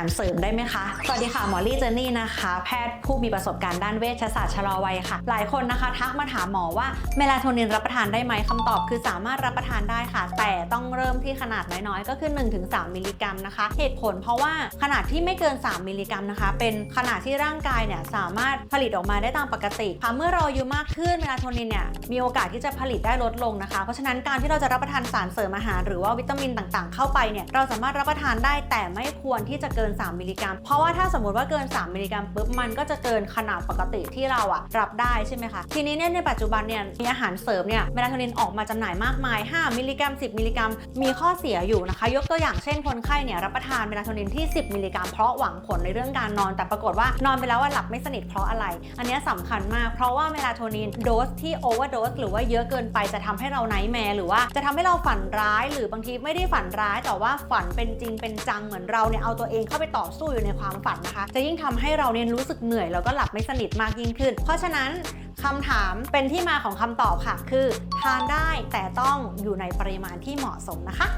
ารเสริมได้ไหมคะ สวัสดีค่ะ หมอลี่เจนนี่นะคะ แพทย์ผู้มีประสบการณ์ด้านเวชศาสตร์ชะลอวัยค่ะ หลายคนนะคะ ทักมาถามหมอว่าเมลาโทนินรับประทานได้ไหมคำตอบคือสามารถรับประทานได้ค่ะ แต่ต้องเริ่มที่ขนาดน้อยๆ ก็คือ 1-3 มิลลิกรัมนะคะ เหตุผลเพราะว่าขนาดที่ไม่เกิน 3 มิลลิกรัมนะคะ เป็นขนาดที่ร่างกายเนี่ยสามารถผลิตออกมาได้ตามปกติค่ะเมื่อเราอายุมากขึ้นเมลาโทนินเนี่ยมีโอกาสที่จะผลิตได้ลดลงนะคะ เพราะฉะนั้นการที่เราจะรับประทานสารเสริมอาหาร หรือว่าวิตามินต่างๆ เข้าไปเนี่ยเราสามารถรับประทานได้แต่ไม่ควรที่จะเกิน3 มิลลิกรัม เพราะว่าถ้าสมมติว่าเกิน 3 มิลลิกรัมปุ๊บมันก็จะเกินขนาดปกติที่เราอะรับได้ใช่ไหมคะทีนี้เนี่ยในปัจจุบันเนี่ยมีอาหารเสริมเนี่ยเมลาโทนินออกมาจำหน่ายมากมาย 5 มิลลิกรัม 10 มิลลิกรัม มีข้อเสียอยู่นะคะ ยกตัวอย่างเช่นคนไข้เนี่ยรับประทานเมลาโทนินที่ 10 มิลลิกรัมเพราะหวังผลในเรื่องการนอน แต่ปรากฏว่านอนไปแล้วว่าหลับไม่สนิทเพราะอะไร อันนี้ยสำคัญมาก เพราะว่าเมลาโทนินโดสที่โอเวอร์โดสหรือว่าเยอะเกินไปจะทำให้เราไนท์แมร์หรือว่าจะทำให้เราฝันร้าย หรือ บางทีไม่ได้ฝันร้ายแต่ว่าฝันเป็นจริงเป็นจังเหมือนเราเนี่ยเอาตัวเองเข้าไปต่อสู้อยู่ในความฝันนะคะ จะยิ่งทำให้เราเนี่ยรู้สึกเหนื่อยแล้วก็หลับไม่สนิทมากยิ่งขึ้น เพราะฉะนั้นคำถามเป็นที่มาของคำตอบค่ะ คือทานได้แต่ต้องอยู่ในปริมาณที่เหมาะสมนะคะ